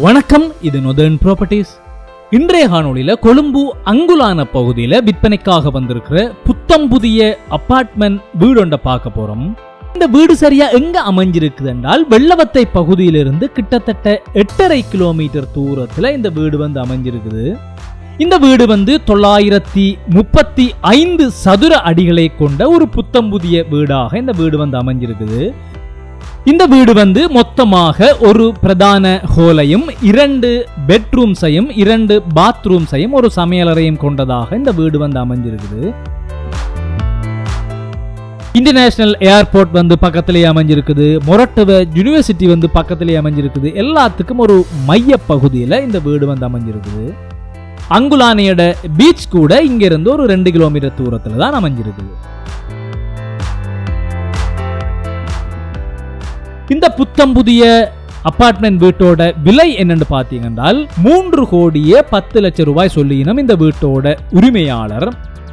வணக்கம் இது northern properties இன்றைய காணொலியில் கொழும்பு அங்குலான பகுதியில விற்பனைக்காக வந்திருக்கிற புத்தம் புதிய அப்பார்ட்மெண்ட் வீடு ஒன்றை பார்க்க போறோம். இந்த வீடு சரியா எங்க அமைஞ்சிருக்குது என்றால் வெள்ளவத்தை பகுதியிலிருந்து கிட்டத்தட்ட எட்டரை கிலோமீட்டர் தூரத்துல இந்த வீடு வந்து அமைஞ்சிருக்குது. இந்த வீடு வந்து தொள்ளாயிரத்தி முப்பத்தி ஐந்து சதுர அடிகளை கொண்ட ஒரு புத்தம் புதிய வீடாக இந்த வீடு வந்து அமைஞ்சிருக்குது. இந்த வீடு வந்து மொத்தமாக ஒரு பிரதான ஹோலையும் இரண்டு பெட்ரூம்ஸையும் இரண்டு பாத்ரூம்ஸையும் ஒரு சமையலறையும் கொண்டதாக இந்த வீடு வந்து அமைஞ்சிருக்குது. இன்டர்நேஷனல் ஏர்போர்ட் வந்து பக்கத்திலேயே அமைஞ்சிருக்குது. மொரட்டுவ யூனிவர்சிட்டி வந்து பக்கத்திலேயே அமைஞ்சிருக்குது. எல்லாத்துக்கும் ஒரு மைய பகுதியில் இந்த வீடு வந்து அமைஞ்சிருக்குது. அங்குலானியோட பீச் கூட இங்கிருந்து ஒரு ரெண்டு கிலோமீட்டர் தூரத்தில் தான் அமைஞ்சிருக்குது. இந்த புத்தம் புதிய அபார்ட்மெண்ட் வீட்டோட விலை என்னன்னு பார்த்தீங்கன்றால் மூன்று கோடியே பத்து லட்சம் ரூபாய் சொல்லியினம் இந்த வீட்டோட உரிமையாளர்.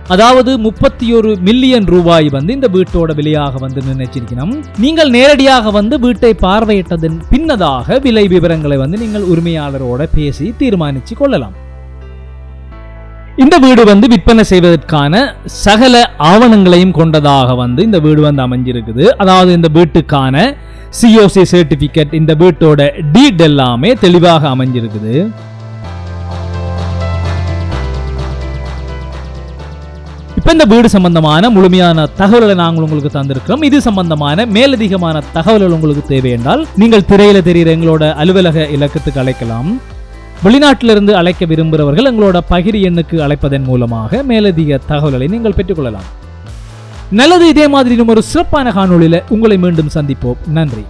அதாவது முப்பத்தி ஒரு மில்லியன் ரூபாய் வந்து இந்த வீட்டோட விலையாக வந்து நினைச்சிருக்கணும் நீங்கள் நேரடியாக வந்து வீட்டை பார்வையிட்டதன் பின்னதாக விலை விவரங்களை வந்து நீங்கள் உரிமையாளரோட பேசி தீர்மானிச்சு கொள்ளலாம். இந்த வீடு வந்து விற்பனை செய்வதற்கான சகல ஆவணங்களையும் கொண்டதாக வந்து இந்த வீடு வந்து அமைஞ்சிருக்குது. அதாவது இந்த வீட்டுக்கான சிஓசி சர்டிபிகேட் இந்த வீட்டோட டீட் எல்லாமே தெளிவாக அமைஞ்சிருக்குது. இப்போ இந்த வீடு சம்பந்தமான முழுமையான தகவல்களை நாங்கள் உங்களுக்கு தந்திருக்கிறோம். இது சம்பந்தமான மேலதிகமான தகவல்கள் உங்களுக்கு தேவை என்றால் நீங்கள் திரையில தெரிகிற எங்களோட அலுவலக இலக்கத்துக்கு அழைக்கலாம். வெளிநாட்டிலிருந்து அழைக்க விரும்புகிறவர்கள் எங்களோட பகிர் எண்ணுக்கு அழைப்பதன் மூலமாக மேலதிக தகவல்களை நீங்கள் பெற்றுக்கொள்ளலாம் நல்லது இதே மாதிரி இன்னும் ஒரு சிறப்பான காணொலியில் உங்களை மீண்டும் சந்திப்போம். நன்றி.